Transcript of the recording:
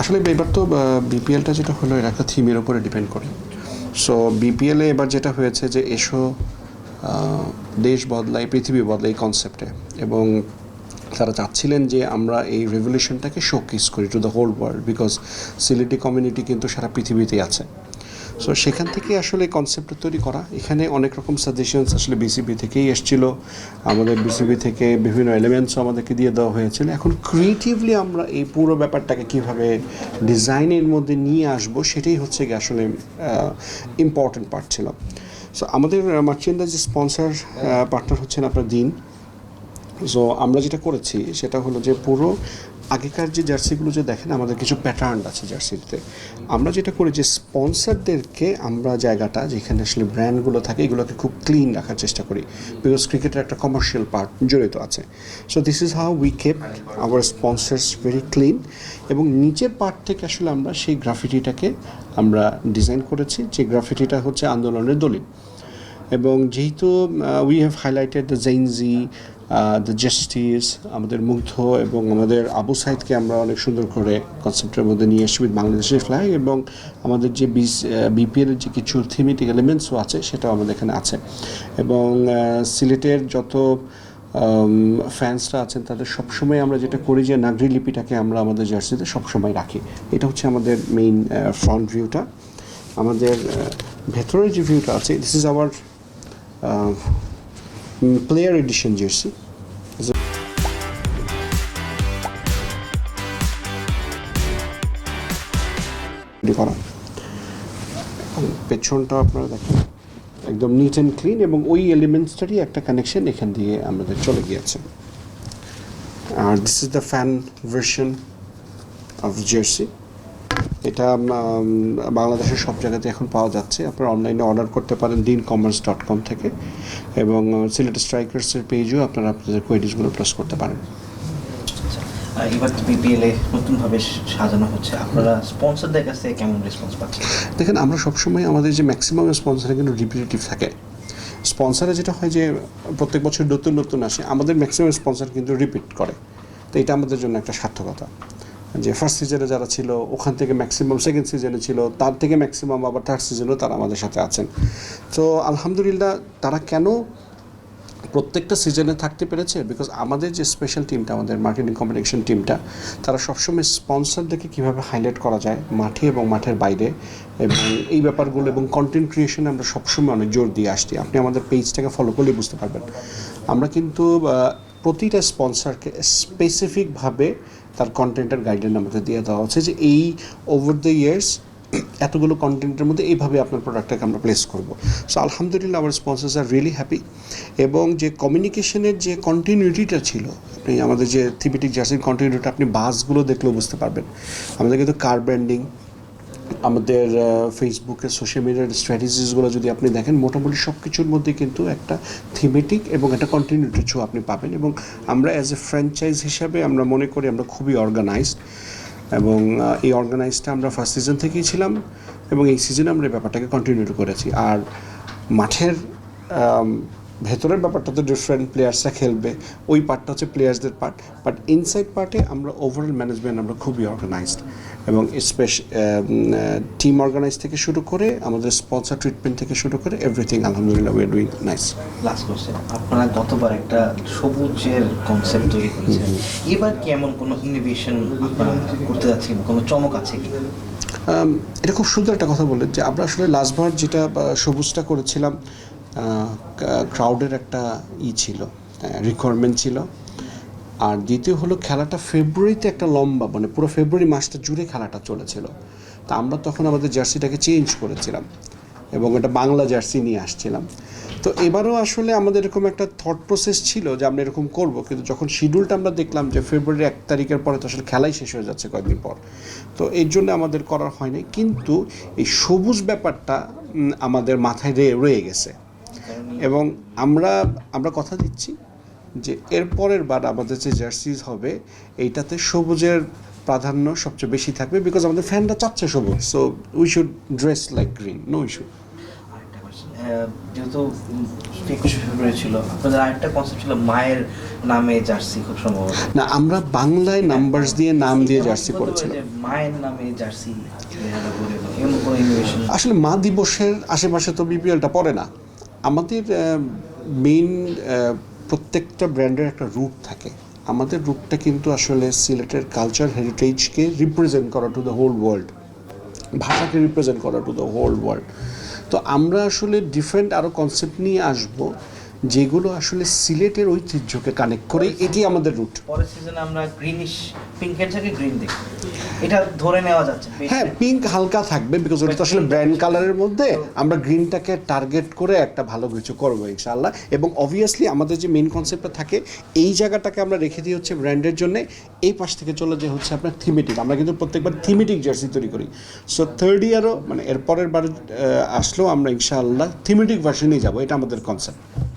আসলে এবার তো বিপিএলটা যেটা হলো, এর একটা থিমের উপরে ডিপেন্ড করে। সো বিপিএলে এবার যেটা হয়েছে যে, এসো দেশ বদলাই পৃথিবী বদলাই কনসেপ্টে এবং তারা চাচ্ছিলেন যে, আমরা এই রেভলিউশনটাকে শোকেস করি to the whole world because Sylheti community কিন্তু সারা পৃথিবীতেই আছে। সো সেখান থেকে আসলে কনসেপ্ট তৈরি করা। এখানে অনেক রকম সাজেশনস আসলে বিসিবি থেকেই এসেছিল। আমাদের বিসিবি থেকে বিভিন্ন এলিমেন্টসও আমাদেরকে দিয়ে দেওয়া হয়েছিল। এখন ক্রিয়েটিভলি আমরা এই পুরো ব্যাপারটাকে কীভাবে ডিজাইনের মধ্যে নিয়ে আসব, সেটাই হচ্ছে গিয়ে আসলে ইম্পর্ট্যান্ট পার্ট ছিল। সো আমাদের মার্চেন্ডাইজ স্পন্সার পার্টনার হচ্ছেন আপনার দিন সো আমরা যেটা করেছি, সেটা হলো যে পুরো আগেকার যে জার্সিগুলো যে দেখেন, আমাদের কিছু প্যাটার্ন আছে জার্সিতে। আমরা যেটা করি যে স্পন্সারদেরকে আমরা জায়গাটা যেখানে আসলে ব্র্যান্ডগুলো থাকে, এগুলোকে খুব ক্লিন রাখার চেষ্টা করি। বিকজ ক্রিকেটের একটা কমার্শিয়াল পার্ট জড়িত আছে। So this is how we keep our sponsors very clean এবং নিচের পার্ট থেকে আসলে আমরা সেই গ্রাফিটিটাকে আমরা ডিজাইন করেছি, যে গ্রাফিটিটা হচ্ছে আন্দোলনের দলিল। এবং যেহেতু we have highlighted the Gen Z the justice আমাদের মুগ্ধ এবং আমাদের আবু সাইদকে আমরা অনেক সুন্দর করে কনসেপ্টের মধ্যে নিয়ে এসেছি উইথ বাংলাদেশের ফ্ল্যাগ এবং আমাদের যে বিপিএল যে কিছু থিমেটিক এলিমেন্টসও আছে, সেটাও আমাদের এখানে আছে। এবং সিলেটের যত ফ্যান্সরা আছেন, তাদের সবসময় আমরা যেটা করি যে নাগরি লিপিটাকে আমরা আমাদের জার্সিতে সবসময় রাখি। এটা হচ্ছে আমাদের মেইন ফ্রন্ট ভিউটা আমাদের ভেতরের যে ভিউটা আছে this is our player edition jersey করা পেছনটা আপনারা দেখেন। একদম নিট অ্যান্ড ক্লিন এবং ওই এলিমেন্টসটারই একটা কানেকশন এখান দিয়ে আমাদের চলে গিয়েছে। আর this is the fan version of jersey এটা বাংলাদেশের সব জায়গাতে এখন পাওয়া যাচ্ছে। আপনারা অনলাইনে অর্ডার করতে পারেন দিন কমার্স ডট কম থেকে এবং সিলেট স্ট্রাইকার্সের পেজেও আপনারা আপনাদের কোয়েরিজগুলো প্রেস করতে পারেন। এবার বিপিএল নতুনভাবে সাজানো হচ্ছে। আপনারা স্পন্সরদের কাছ থেকে কেমন রেসপন্স পাচ্ছেন? দেখেন আমরা সবসময় আমাদের যে ম্যাক্সিমাম স্পন্সারে কিন্তু রিপিটেটিভ থাকে। স্পন্সারে যেটা হয় যে প্রত্যেক বছর নতুন নতুন আসে। আমাদের ম্যাক্সিমাম স্পন্সার কিন্তু রিপিট করে। তো এটা আমাদের জন্য একটা সার্থকতা। যে ফার্স্ট সিজনে যারা ছিল, ওখান থেকে ম্যাক্সিমাম সেকেন্ড সিজনে ছিল, তার থেকে ম্যাক্সিমাম আবার থার্ড সিজনেও তারা আমাদের সাথে আছেন। তো আলহামদুলিল্লাহ, তারা কেন প্রত্যেকটা সিজনে থাকতে পেরেছে? বিকজ আমাদের যে স্পেশাল টিমটা আমাদের মার্কেটিং কমিউনিকেশন টিমটা তারা সবসময় স্পন্সরদেরকে কীভাবে হাইলাইট করা যায় মাঠে এবং মাঠের বাইরে? এবং এই ব্যাপারগুলো এবং কন্টেন্ট ক্রিয়েশনে আমরা সবসময় অনেক জোর দিয়ে আসছি। আপনি আমাদের পেজটাকে ফলো করলেই বুঝতে পারবেন। আমরা কিন্তু প্রতিটা স্পন্সরকে স্পেসিফিকভাবে তার কন্টেন্টের গাইডলাইন আমাদের দিয়ে দেওয়া হচ্ছে যে এই ওভার দ্য ইয়ার্স এতগুলো কন্টেন্টের মধ্যে এইভাবে আপনার প্রোডাক্টটাকে আমরা প্লেস করব। সো আলহামদুলিল্লাহ আমার স্পন্সার্স আর রিয়েলি হ্যাপি এবং যে কমিউনিকেশনের যে কন্টিনিউটিটা ছিল, আপনি আমাদের যে থিমেটিক জার্সির কন্টিনিউটিটা আপনি বাসগুলো দেখলেও বুঝতে পারবেন। আমাদের কিন্তু কার ব্র্যান্ডিং আমাদের ফেসবুকের সোশ্যাল মিডিয়ার স্ট্র্যাটেজিসগুলো যদি আপনি দেখেন, মোটামুটি সব কিছুর মধ্যে কিন্তু একটা থিমেটিক এবং একটা কন্টিনিউটি ছো আপনি পাবেন এবং আমরা অ্যাজ এ ফ্র্যাঞ্চাইজ হিসাবে আমরা মনে করি আমরা খুবই অর্গানাইজড এবং এই অর্গানাইজটা আমরা ফার্স্ট সিজন থেকেই ছিলাম এবং এই সিজনে আমরা ব্যাপারটাকে কন্টিনিউ করেছি। আর মাঠের ভেতরের ব্যাপারটা তো ডিফারেন্ট প্লেয়ার্সরা খেলবে ওই পার্টটা হচ্ছে প্লেয়ার্সদের পার্ট বাট ইনসাইড পার্টে আমরা ওভারঅল ম্যানেজমেন্ট আমরা খুবই অর্গানাইজড এবং স্পেশ টিম অর্গানাইজ থেকে শুরু করে আমাদের স্পন্সর ট্রিটমেন্ট থেকে শুরু করে এভরিথিং আলহামদুলিল্লাহ we are doing nice last question আপনারা গতবার একটা সবুজের কনসেপ্ট তৈরি করেছেন। এবার কি এমন কোনো ইনোভেশন আপনারা করতে যাচ্ছেন? কোনো চমক আছে কি? এটা খুব সুন্দর একটা কথা বললেন যে আমরা আসলে লাস্টবার যেটা সবুজটা করেছিলাম ক্রাউডের একটা ই ছিল রিকোয়ারমেন্ট ছিল। আর দ্বিতীয় হলো খেলাটা ফেব্রুয়ারিতে একটা লম্বা মানে পুরো ফেব্রুয়ারি মাসটা জুড়ে খেলাটা চলেছিল। তা আমরা তখন আমাদের জার্সিটাকে চেঞ্জ করেছিলাম এবং এটা বাংলা জার্সি নিয়ে আসছিলাম। তো এবারও আসলে আমাদের এরকম একটা থট প্রসেস ছিল যে আমরা এরকম করব, কিন্তু যখন শিডিউলটা আমরা দেখলাম যে ফেব্রুয়ারি এক তারিখের পরে তো আসলে খেলাই শেষ হয়ে যাচ্ছে কয়েকদিন পর, তো এর জন্য আমাদের করার হয়নি। কিন্তু এই সবুজ ব্যাপারটা আমাদের মাথায় রয়ে গেছে। এবং আমরা আমরা কথা দিচ্ছি যে এর পরের বার আমাদের যে জার্সিজ হবে এইটাতে সবুজের প্রাধান্য সবচেয়ে বেশি থাকবে বিকজ আমাদের ফ্যানটা চাচ্ছে সবুজ। So we should dress like green no issue আরেকটা যেহেতু একুশে ফেব্রুয়ারি ছিল আপনাদের আরেকটা কনসেপ্ট ছিল মায়ের নামে জার্সি খুব সম্ভবত। না আমরা বাংলায় নাম্বারস দিয়ে নাম দিয়ে জার্সি করেছিলাম মায়ের নামে জার্সি আসলে মা দিবসের আশেপাশে তো বিপিএলটা পড়ে না। আমাদের মেইন প্রত্যেকটা ব্র্যান্ডের একটা রুট থাকে। আমাদের রুটটা কিন্তু আসলে সিলেটের কালচার হেরিটেজকে রিপ্রেজেন্ট করা টু দ্য হোল ওয়ার্ল্ড ভাষাকে রিপ্রেজেন্ট করা টু দ্য হোল ওয়ার্ল্ড তো আমরা আসলে ডিফারেন্ট আরও কনসেপ্ট নিয়ে আসব। যেগুলো আসলে সিলেটের ঐতিহ্যকে কানেক্ট করে এটি আমাদের রুট পরের সিজনে আমরা গ্রিনিশ পিঙ্কের থেকে গ্রিন দেখি। এটা ধরে নেওয়া যাচ্ছে হ্যাঁ পিঙ্ক হালকা থাকবে বিকজ ওটা তো আসলে ব্র্যান্ড কালারের মধ্যে আমরা গ্রিনটাকে টার্গেট করে একটা ভালো কিছু করব ইনশাআল্লাহ। এবং অবভিয়াসলি আমাদের যে মেন কনসেপ্টটা থাকে এই জায়গাটাকে আমরা রেখে দিই হচ্ছে ব্র্যান্ডের জন্য। এই পাশ থেকে চলে যে হচ্ছে আপনার থিমেটিক আমরা কিন্তু প্রত্যেকবার থিমেটিক জার্সি তৈরি করি। সো থার্ড ইয়ারও মানে এরপরের বার আসলেও আমরা ইনশাআল্লাহ থিমেটিক ভার্সনেই যাব এটা আমাদের কনসেপ্ট